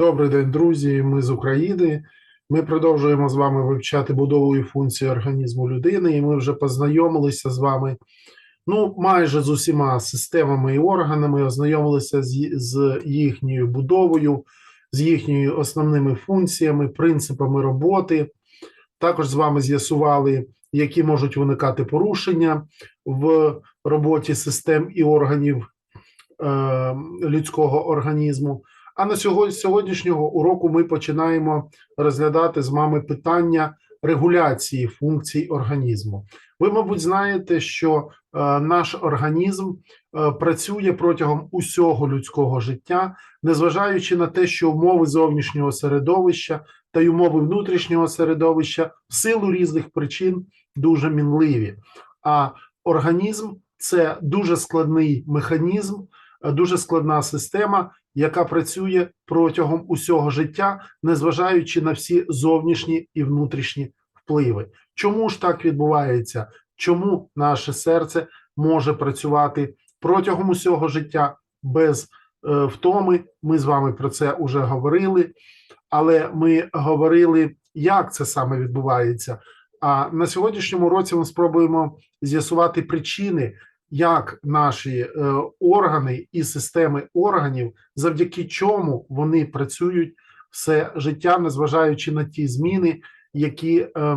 Добрий день, друзі. Ми з України. Ми продовжуємо з вами вивчати будову і функції організму людини, і ми вже познайомилися з вами ну, майже з усіма системами і органами, ознайомилися з, з їхньою будовою, з їхніми основними функціями, принципами роботи. Також з вами з'ясували, які можуть виникати порушення в роботі систем і органів е, людського організму. А на сьогодні сьогоднішнього уроку ми починаємо розглядати з вами питання регуляції функцій організму. Ви, мабуть, знаєте, що е, наш організм е, працює протягом усього людського життя, незважаючи на те, що умови зовнішнього середовища та й умови внутрішнього середовища в силу різних причин дуже мінливі. А організм це дуже складний механізм, е, дуже складна система яка працює протягом усього життя, незважаючи на всі зовнішні і внутрішні впливи. Чому ж так відбувається? Чому наше серце може працювати протягом усього життя без е, втоми? Ми з вами про це вже говорили, але ми говорили, як це саме відбувається. А на сьогоднішньому році ми спробуємо з'ясувати причини, як наші е, органи і системи органів, завдяки чому вони працюють все життя, незважаючи на ті зміни, які, е,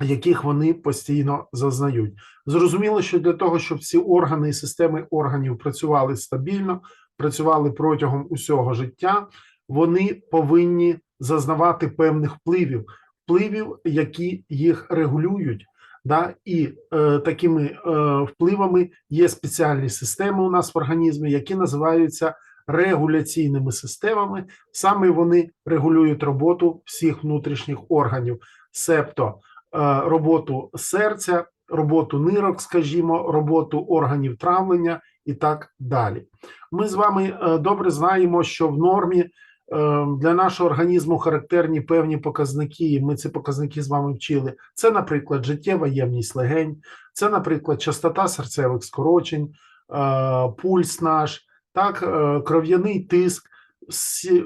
яких вони постійно зазнають. Зрозуміло, що для того, щоб ці органи і системи органів працювали стабільно, працювали протягом усього життя, вони повинні зазнавати певних впливів, впливів, які їх регулюють. Да, І е, такими е, впливами є спеціальні системи у нас в організмі, які називаються регуляційними системами. Саме вони регулюють роботу всіх внутрішніх органів, себто е, роботу серця, роботу нирок, скажімо, роботу органів травлення і так далі. Ми з вами е, добре знаємо, що в нормі. Ем, для нашого організму характерні певні показники, і ми ці показники з вами вчили. Це, наприклад, життєва ємність легень, це, наприклад, частота серцевих скорочень, е, пульс наш, так, е, кров'яний тиск.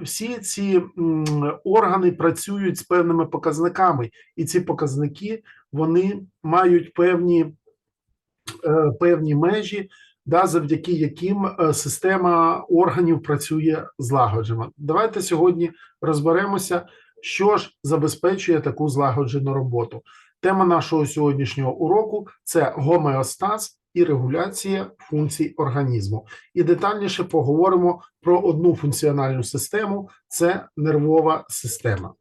Всі, ці органи працюють з певними показниками, і ці показники вони мають певні, е, певні межі да, завдяки яким е, система органів працює злагоджено. Давайте сьогодні розберемося, що ж забезпечує таку злагоджену роботу. Тема нашого сьогоднішнього уроку це гомеостаз і регуляція функцій організму. І детальніше поговоримо про одну функціональну систему це нервова система.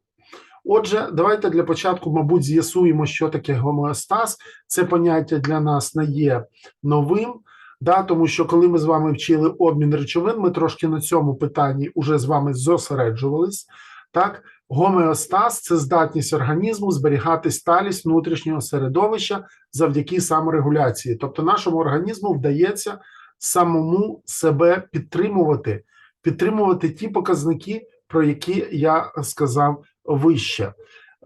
Отже, давайте для початку, мабуть, з'ясуємо, що таке гомеостаз. Це поняття для нас не є новим. Да, Тому що коли ми з вами вчили обмін речовин, ми трошки на цьому питанні вже з вами зосереджувались. Так, гомеостаз це здатність організму зберігати сталість внутрішнього середовища завдяки саморегуляції. Тобто, нашому організму вдається самому себе підтримувати, підтримувати ті показники, про які я сказав вище.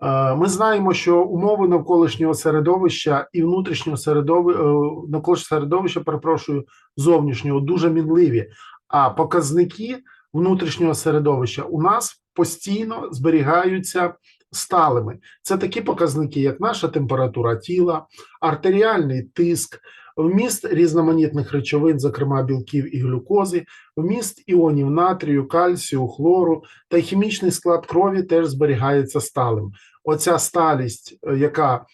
Е, ми знаємо, що умови навколишнього середовища і внутрішнього середовища е, навколишнього середовища, перепрошую, зовнішнього дуже мінливі. А показники внутрішнього середовища у нас постійно зберігаються сталими. Це такі показники, як наша температура тіла, артеріальний тиск, вміст різноманітних речовин, зокрема білків і глюкози, вміст іонів натрію, кальцію, хлору та хімічний склад крові теж зберігається сталим. Оця сталість, е, яка е,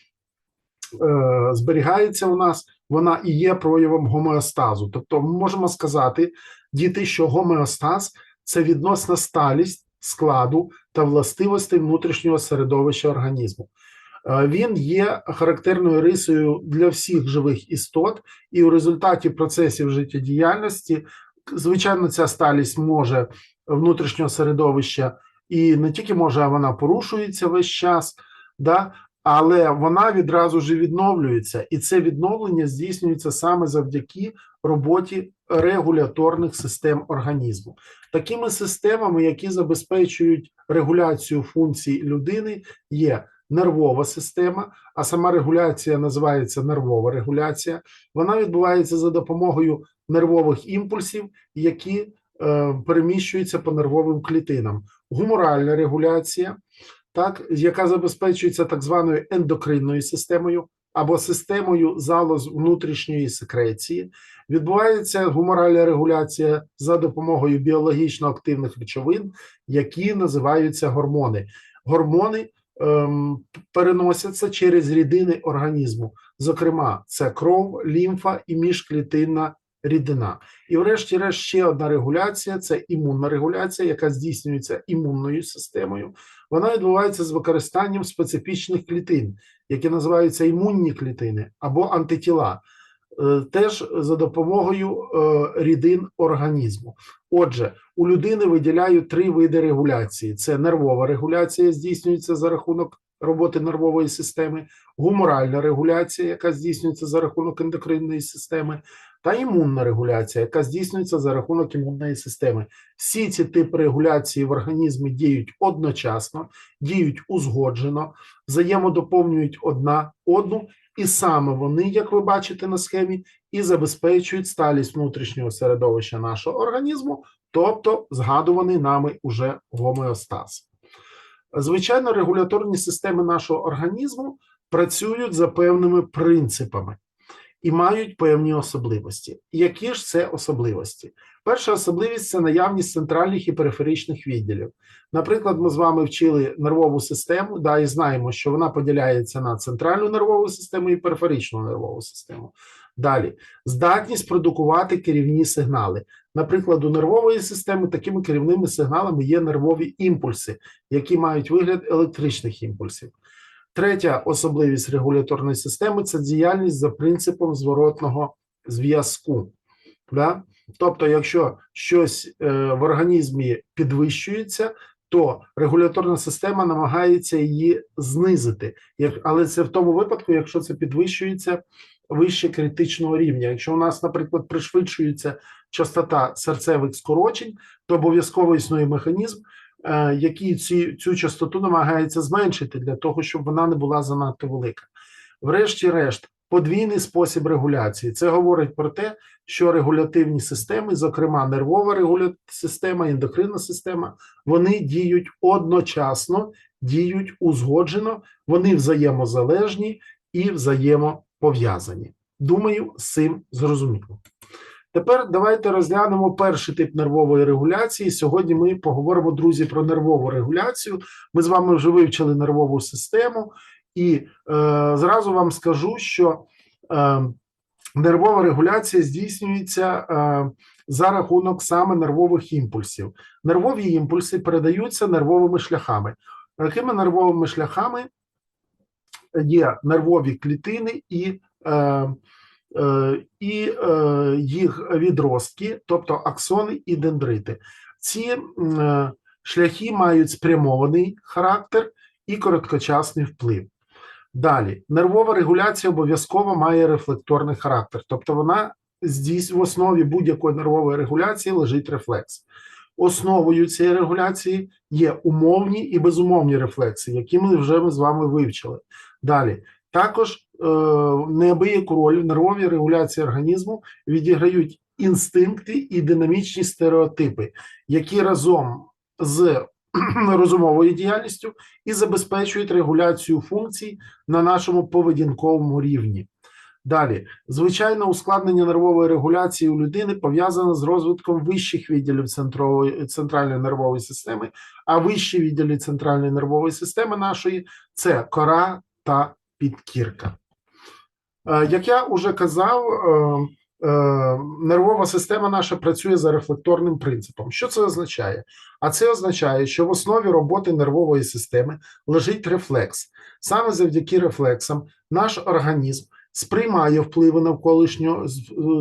зберігається у нас, вона і є проявом гомеостазу. Тобто, ми можемо сказати, діти, що гомеостаз це відносна сталість складу та властивостей внутрішнього середовища організму. Е, він є характерною рисою для всіх живих істот, і у результаті процесів життєдіяльності, звичайно, ця сталість може внутрішнього середовища і не тільки може, а вона порушується весь час, да, але вона відразу ж відновлюється, і це відновлення здійснюється саме завдяки роботі регуляторних систем організму. Такими системами, які забезпечують регуляцію функцій людини, є нервова система, а сама регуляція називається нервова регуляція. Вона відбувається за допомогою нервових імпульсів, які е, переміщується по нервовим клітинам. Гуморальна регуляція, так, яка забезпечується так званою ендокринною системою або системою залоз внутрішньої секреції. Відбувається гуморальна регуляція за допомогою біологічно активних речовин, які називаються гормони. Гормони переносяться через рідини організму. Зокрема, це кров, лімфа і міжклітинна рідина. І, врешті-решт, ще одна регуляція це імунна регуляція, яка здійснюється імунною системою. Вона відбувається з використанням специфічних клітин, які називаються імунні клітини або антитіла, теж за допомогою е, рідин організму. Отже, у людини виділяють три види регуляції: це нервова регуляція, здійснюється за рахунок роботи нервової системи, гуморальна регуляція, яка здійснюється за рахунок ендокринної системи, та імунна регуляція, яка здійснюється за рахунок імунної системи. Всі ці типи регуляції в організмі діють одночасно, діють узгоджено, взаємодоповнюють одна одну, і саме вони, як ви бачите на схемі, і забезпечують сталість внутрішнього середовища нашого організму, тобто згадуваний нами уже гомеостаз. Звичайно, регуляторні системи нашого організму працюють за певними принципами і мають певні особливості. Які ж це особливості? Перша особливість це наявність центральних і периферичних відділів. Наприклад, ми з вами вчили нервову систему, да, і знаємо, що вона поділяється на центральну нервову систему і периферичну нервову систему. Далі, здатність продукувати керівні сигнали. Наприклад, у нервової системи такими керівними сигналами є нервові імпульси, які мають вигляд електричних імпульсів. Третя особливість регуляторної системи це діяльність за принципом зворотного зв'язку. Да? Тобто, якщо щось е, в організмі підвищується, то регуляторна система намагається її знизити. Як, але це в тому випадку, якщо це підвищується вище критичного рівня. Якщо у нас, наприклад, пришвидшується частота серцевих скорочень, то обов'язково існує механізм, е, який ці, цю частоту намагається зменшити для того, щоб вона не була занадто велика. Врешті-решт, подвійний спосіб регуляції. Це говорить про те, що регулятивні системи, зокрема нервова регуля... система, ендокринна система, вони діють одночасно, діють узгоджено, вони взаємозалежні і взаємопов'язані. Думаю, з цим зрозуміло. Тепер давайте розглянемо перший тип нервової регуляції. Сьогодні ми поговоримо, друзі, про нервову регуляцію. Ми з вами вже вивчили нервову систему, і е, зразу вам скажу, що е, нервова регуляція здійснюється е, за рахунок саме нервових імпульсів. Нервові імпульси передаються нервовими шляхами. Якими нервовими шляхами є нервові клітини і е, і е, їх відростки, тобто аксони і дендрити. Ці е, шляхи мають спрямований характер і короткочасний вплив. Далі, нервова регуляція обов'язково має рефлекторний характер, тобто вона здійс в основі будь-якої нервової регуляції лежить рефлекс. Основою цієї регуляції є умовні і безумовні рефлекси, які ми вже ми з вами вивчили. Далі також е, неабияку роль в нервовій регуляції організму відіграють інстинкти і динамічні стереотипи, які разом з розумовою діяльністю і забезпечують регуляцію функцій на нашому поведінковому рівні. Далі, звичайно, ускладнення нервової регуляції у людини пов'язане з розвитком вищих відділів центральної нервової системи, а вищі відділи центральної нервової системи нашої це кора та підкірка. Е, Як я вже казав, е, е, нервова система наша працює за рефлекторним принципом. Що це означає? А це означає, що в основі роботи нервової системи лежить рефлекс. Саме завдяки рефлексам наш організм сприймає впливи навколишнього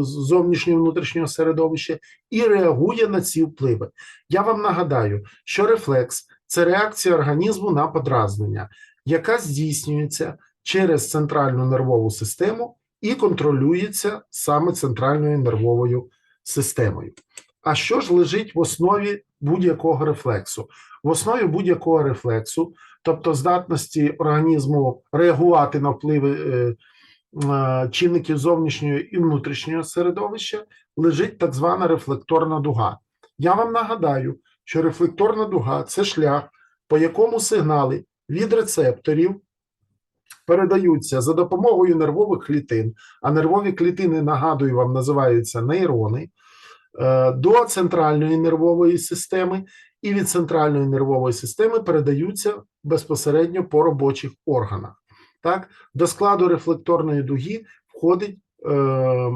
зовнішнього внутрішнього середовища і реагує на ці впливи. Я вам нагадаю, що рефлекс це реакція організму на подразнення, яка здійснюється через центральну нервову систему і контролюється саме центральною нервовою системою. А що ж лежить в основі будь-якого рефлексу? В основі будь-якого рефлексу, тобто здатності організму реагувати на впливи е, е, чинників зовнішнього і внутрішнього середовища, лежить так звана рефлекторна дуга, Я вам нагадаю, що рефлекторна дуга це шлях, по якому сигнали від рецепторів передаються за допомогою нервових клітин, а нервові клітини, нагадую вам, називаються нейрони, е, до центральної нервової системи, і від центральної нервової системи передаються безпосередньо по робочих органах. Так, до складу рефлекторної дуги входить е,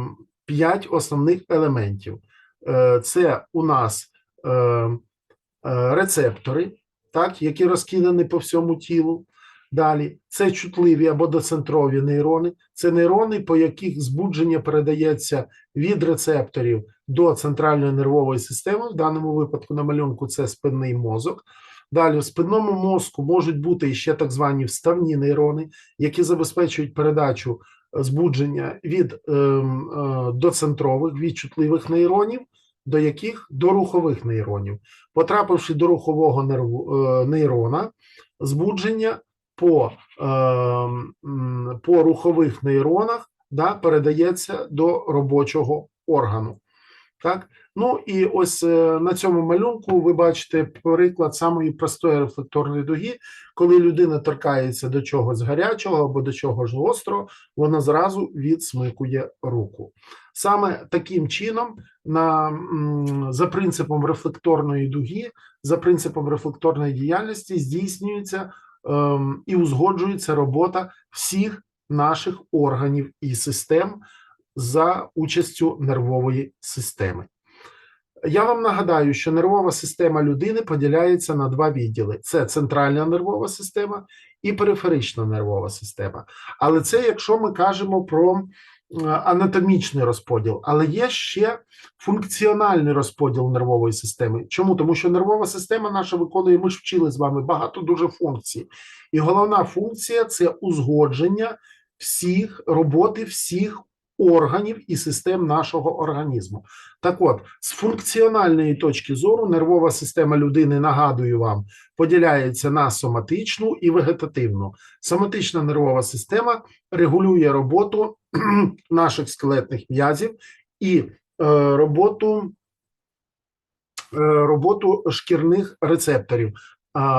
5 основних елементів. Е, це у нас е, е, рецептори, так, які розкидані по всьому тілу. Далі це чутливі або доцентрові нейрони, це нейрони, по яких збудження передається від рецепторів до центральної нервової системи. В даному випадку на малюнку це спинний мозок. Далі в спинному мозку можуть бути ще так звані вставні нейрони, які забезпечують передачу збудження від ем, е, доцентрових, від чутливих нейронів, до яких до рухових нейронів. Потрапивши до рухового е, нейрона, збудження по, е, по рухових нейронах да, передається до робочого органу. Так? Ну і ось е, на цьому малюнку ви бачите приклад самої простої рефлекторної дуги, коли людина торкається до чогось гарячого або до чогось гострого, вона зразу відсмикує руку. Саме таким чином, на, за принципом рефлекторної дуги, за принципом рефлекторної діяльності здійснюється ем, і узгоджується робота всіх наших органів і систем за участю нервової системи. Я вам нагадаю, що нервова система людини поділяється на два відділи: це центральна нервова система і периферична нервова система. Але це якщо ми кажемо про анатомічний розподіл, але є ще функціональний розподіл нервової системи. Чому? Тому що нервова система наша виконує, ми ж вчили з вами багато дуже функцій. І головна функція це узгодження всіх роботи всіх органів і систем нашого організму. Так от, з функціональної точки зору, нервова система людини, нагадую вам, поділяється на соматичну і вегетативну. Соматична нервова система регулює роботу наших скелетних м'язів і е, роботу, е, роботу шкірних рецепторів.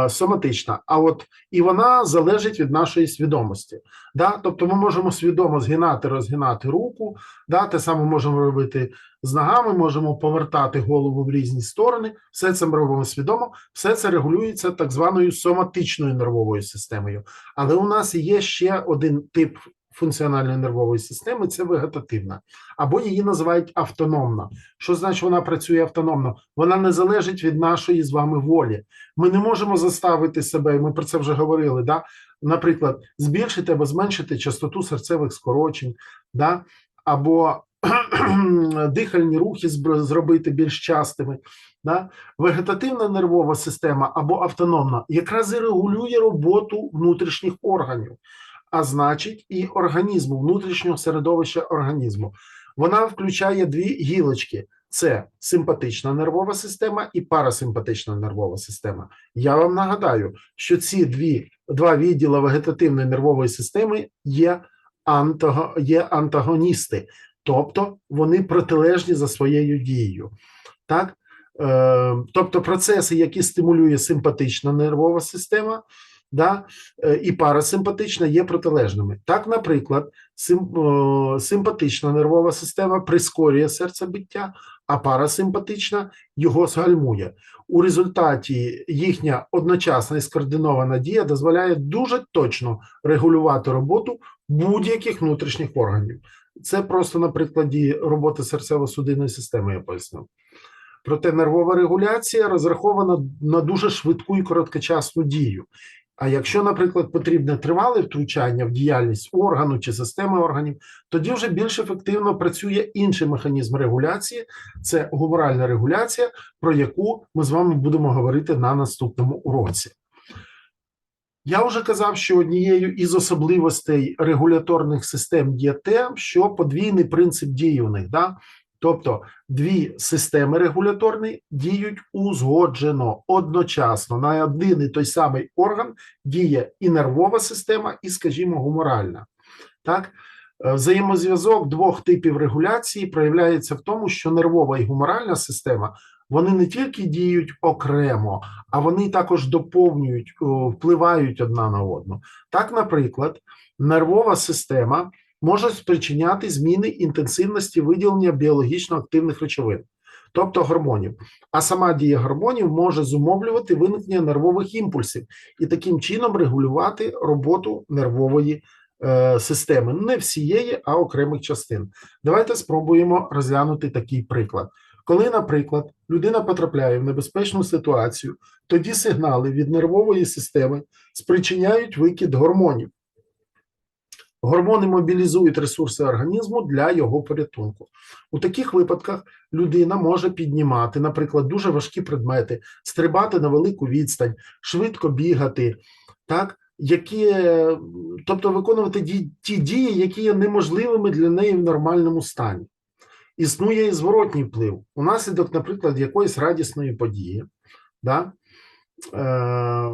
Соматична, а от і вона залежить від нашої свідомості. Да? Тобто ми можемо свідомо згинати, розгинати руку, да? те саме можемо робити з ногами, можемо повертати голову в різні сторони. Все це ми робимо свідомо, все це регулюється так званою соматичною нервовою системою. Але у нас є ще один тип функціональної нервової системи це вегетативна, або її називають автономна. Що значить вона працює автономно? Вона не залежить від нашої з вами волі. Ми не можемо заставити себе, ми про це вже говорили. Да? Наприклад, збільшити або зменшити частоту серцевих скорочень, да? або дихальні рухи зробити більш частими. Да? Вегетативна нервова система або автономна якраз і регулює роботу внутрішніх органів, а значить, і організму, внутрішнього середовища організму. Вона включає дві гілочки: це симпатична нервова система і парасимпатична нервова система. Я вам нагадаю, що ці дві, два відділи вегетативної нервової системи є, є антагоністи, тобто вони протилежні за своєю дією. Так? Е, тобто процеси, які стимулює симпатична нервова система, да, е, і парасимпатична є протилежними. Так, наприклад, сим, симпатична нервова система прискорює серцебиття, а парасимпатична його згальмує. У результаті їхня одночасна і скоординована дія дозволяє дуже точно регулювати роботу будь-яких внутрішніх органів. Це просто на прикладі роботи серцево-судинної системи я пояснив. Проте нервова регуляція розрахована на дуже швидку і короткочасну дію. А якщо, наприклад, потрібне тривале втручання в діяльність органу чи системи органів, тоді вже більш ефективно працює інший механізм регуляції це гуморальна регуляція, про яку ми з вами будемо говорити на наступному уроці. Я вже казав, що однією із особливостей регуляторних систем є те, що подвійний принцип дії у них. Да? Тобто дві системи регуляторні діють узгоджено одночасно на один і той самий орган діє і нервова система, і, скажімо, гуморальна. Так? Е, Взаємозв'язок двох типів регуляції проявляється в тому, що нервова і гуморальна система вони не тільки діють окремо, а вони також доповнюють, впливають одна на одну. Так, наприклад, нервова система може спричиняти зміни інтенсивності виділення біологічно активних речовин, тобто гормонів. А сама дія гормонів може зумовлювати виникнення нервових імпульсів і таким чином регулювати роботу нервової е, системи, не всієї, а окремих частин. Давайте спробуємо розглянути такий приклад. Коли, наприклад, людина потрапляє в небезпечну ситуацію, тоді сигнали від нервової системи спричиняють викид гормонів. Гормони мобілізують ресурси організму для його порятунку. У таких випадках людина може піднімати, наприклад, дуже важкі предмети, стрибати на велику відстань, швидко бігати, так, які, е, тобто виконувати ті дії, які є неможливими для неї в нормальному стані. Існує і зворотній вплив. Унаслідок, наприклад, якоїсь радісної події, да, е,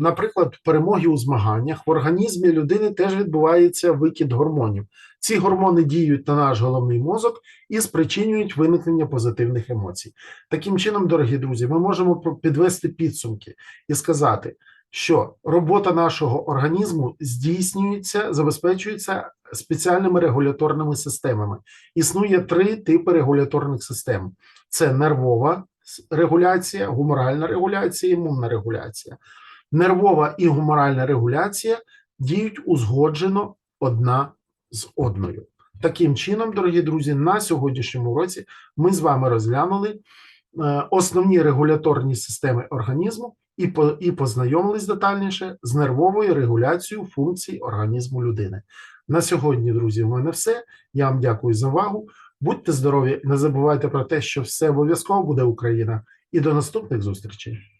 наприклад, перемоги у змаганнях, в організмі людини теж відбувається викид гормонів. Ці гормони діють на наш головний мозок і спричинюють виникнення позитивних емоцій. Таким чином, дорогі друзі, ми можемо підвести підсумки і сказати, що робота нашого організму здійснюється, забезпечується спеціальними регуляторними системами. Існує три типи регуляторних систем: це нервова регуляція, гуморальна регуляція, імунна регуляція. Нервова і гуморальна регуляція діють узгоджено одна з одною. Таким чином, дорогі друзі, на сьогоднішньому році ми з вами розглянули е, основні регуляторні системи організму і, по, і познайомились детальніше з нервовою регуляцією функцій організму людини. На сьогодні, друзі, в мене все. Я вам дякую за увагу. Будьте здорові, не забувайте про те, що все обов'язково буде Україна. І до наступних зустрічей.